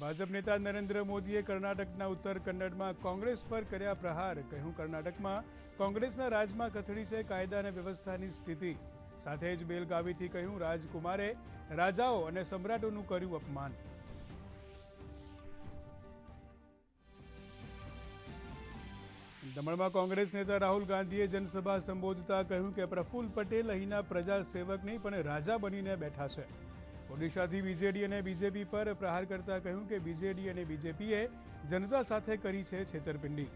ભાજપ નેતા નરેન્દ્ર મોદીએ કર્ણાટકના ઉત્તર કન્નડમાં કોંગ્રેસ પર કર્યા પ્રહાર. કહ્યું, કર્ણાટકમાં કોંગ્રેસના રાજમાં કથળી છે કાયદા અને વ્યવસ્થાની સ્થિતિ. સાથે જ બેલગાવીથી કહ્યું, રાજકુમારે રાજાઓ અને સમ્રાટોનું કર્યું અપમાન. દમણમાં કોંગ્રેસ નેતા રાહુલ ગાંધીએ જનસભા સંબોધતા કહ્યું કે પ્રફુલ્લ પટેલ અહીંના પ્રજા સેવક નહીં, પણ રાજા બનીને બેઠા છે. ઓડિશાથી બીજેડી અને બીજેપી પર પ્રહાર કરતા કહ્યું કે બીજેડી અને બીજેપીએ જનતા સાથે કરી છે છેતરપિંડી.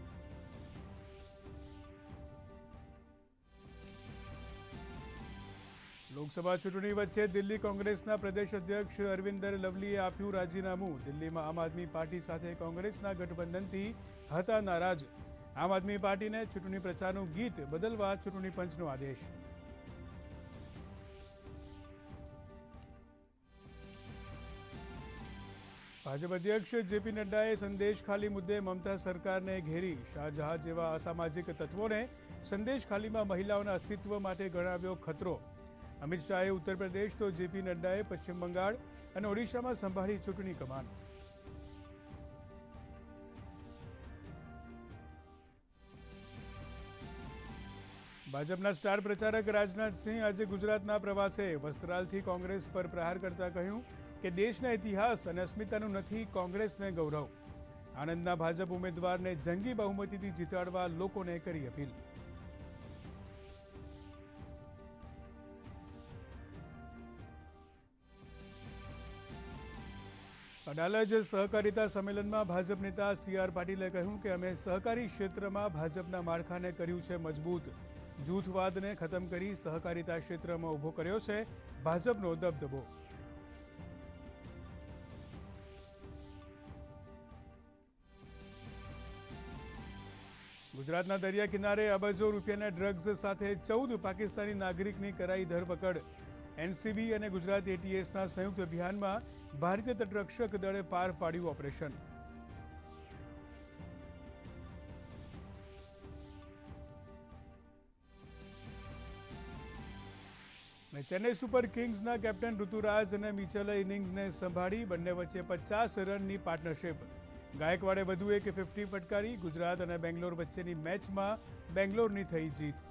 લોકસભા ચૂંટણી વચ્ચે દિલ્હી કોંગ્રેસના પ્રદેશ અધ્યક્ષ અરવિંદર લવલીએ આપ્યું રાજીનામું. દિલ્હીમાં આમ આદમી પાર્ટી સાથે કોંગ્રેસના ગઠબંધનથી હતા નારાજ. આમ આદમી પાર્ટીને ચૂંટણી પ્રચારનું ગીત બદલવા ચૂંટણી પંચનો આદેશ. ભાજપ અધ્યક્ષ જેપી નડ્ડાએ સંદેશ ખાલી મુદ્દે મમતા સરકારને ઘેરી શાહજહાં જેવા અસામાજિક તત્વોને સંદેશ ખાલીમાં મહિલાઓના અસ્તિત્વ માટે ગણાવ્યો ખતરો. અમિત શાહે ઉત્તર પ્રદેશ તો જેપી નડ્ડાએ પશ્ચિમ બંગાળ અને ઓડિશામાં સંભાળી ચૂંટણી કમાન. ભાજપના સ્ટાર પ્રચારક રાજનાથસિંહ આજે ગુજરાતના પ્રવાસે. વસ્ત્રાલથી કોંગ્રેસ પર પ્રહાર કરતા કહ્યું કે દેશના ઇતિહાસ અને અસ્મિતાનું નથી કોંગ્રેસને ગૌરવ. આણંદના ભાજપ ઉમેદવારને જંગી બહુમતીથી જીતાડવા લોકોને કરી અપીલ. અડાલજ સહકારિતા સંમેલનમાં ભાજપ નેતા સી આર પાટીલે કહ્યું કે અમે સહકારી ક્ષેત્રમાં ભાજપના માળખાને કર્યું છે મજબૂત. જૂથવાદને ખતમ કરી સહકારિતા ક્ષેત્રમાં ઊભો કર્યો છે. ભાજપનો દબદબો. ગુજરાતના દરિયા કિનારે અબજો રૂપિયાના ડ્રગ્સ સાથે ચૌદ પાકિસ્તાની નાગરિકની કરાઈ ધરપકડ. એનસીબી અને ગુજરાત એટીએસના સંયુક્ત અભિયાનમાં ભારતીય તટરક્ષક દળે પાર પાડ્યું ઓપરેશન. ચેન્નઈ સુપર કિંગ્સના કેપ્ટન ઋતુરાજ અને મિચલે ઇનિંગ્સને સંભાળી બંને વચ્ચે પચાસ રનની પાર્ટનરશિપ. ગાયકવાડે વધુ એક ફિફ્ટી ફટકારી ગુજરાત અને બેંગ્લોર વચ્ચેની મેચમાં બેંગ્લોરની થઈ જીત.